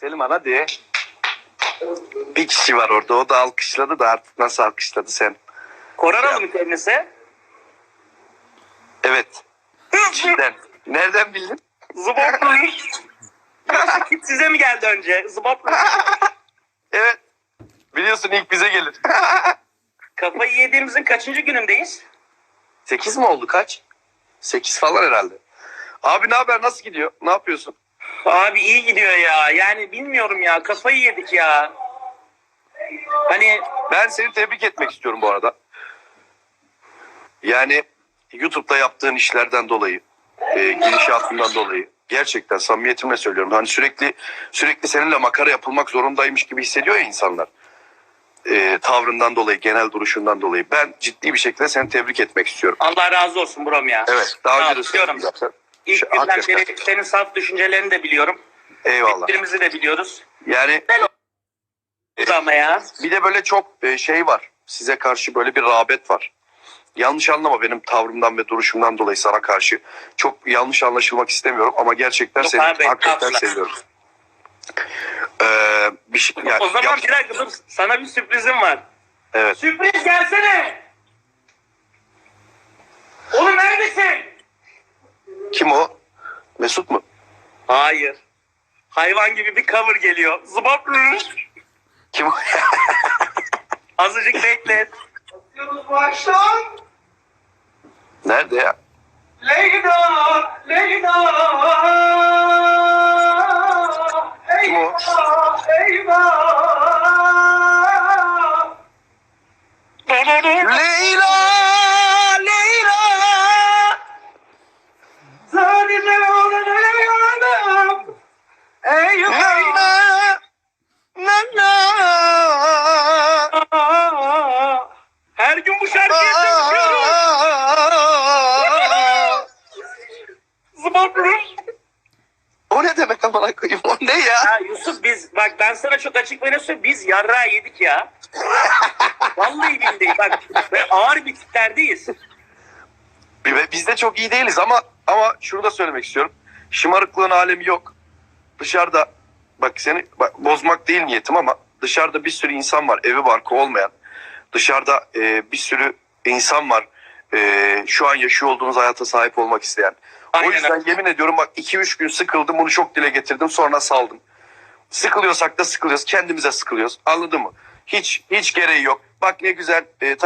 Selman hadi. Bir kişi var orada. O da alkışladı da artık nasıl alkışladı sen? Koronalı mı kendisi? Evet. Cidden. Nereden bildin? Zıbaplı. Size mi geldi önce? Zıbaplı. Evet. Biliyorsun ilk bize gelir. Kafayı yediğimizin kaçıncı günündeyiz? 8 mi oldu kaç? 8 falan herhalde. Abi ne haber nasıl gidiyor? Ne yapıyorsun? Abi iyi gidiyor ya. Yani bilmiyorum ya. Kafayı yedik ya. Hani Ben seni tebrik etmek istiyorum bu arada. Yani YouTube'da yaptığın işlerden dolayı, e, gidişatından dolayı gerçekten samimiyetimle söylüyorum. Hani sürekli sürekli seninle makara yapılmak zorundaymış gibi hissediyor ya insanlar. E, tavrından dolayı, genel duruşundan dolayı. Ben ciddi bir şekilde seni tebrik etmek istiyorum. Allah razı olsun buram ya. Evet, daha Sağ önce de söyledim zaten. İlk Şu- günden hakikaten. beri senin saf düşüncelerini de biliyorum. Eyvallah. Birimizi de biliyoruz. Yani Ama ya. Bir de böyle çok e, şey var. Size karşı böyle bir rağbet var. Yanlış anlama benim tavrımdan ve duruşumdan dolayı sana karşı. Çok yanlış anlaşılmak istemiyorum ama gerçekten Yok seni abi, hakikaten seviyorum. Ee, bir şey, yani, O zaman yap- bir dakika dur. Sana bir sürprizim var. evet. Sürpriz gelsene. Oğlum neredesin? Kim o? Mesut mu? Hayır. Hayvan gibi bir cover geliyor. Zıbap. Kim o? Azıcık bekle. Leyla! Leyla! Her gün bu şarkıyı söylüyorum. Zıbap. O ne demek amına koyayım? O ne ya? Ya Yusuf biz bak ben sana çok açık ve ne söyleyeyim biz yarra yedik ya. Vallahi billahi bak ve ağır bir tiplerdeyiz. Biz de çok iyi değiliz ama ama şunu da söylemek istiyorum. Şımarıklığın alemi yok. Dışarıda bak seni bak, bozmak değil niyetim ama dışarıda bir sürü insan var evi barkı olmayan. Dışarıda e, bir sürü insan var e, şu an yaşıyor olduğunuz hayata sahip olmak isteyen. Aynen o yüzden yemin ediyorum bak 2-3 gün sıkıldım bunu çok dile getirdim sonra saldım. Sıkılıyorsak da sıkılıyoruz kendimize sıkılıyoruz anladın mı? Hiç hiç gereği yok. Bak ne güzel e,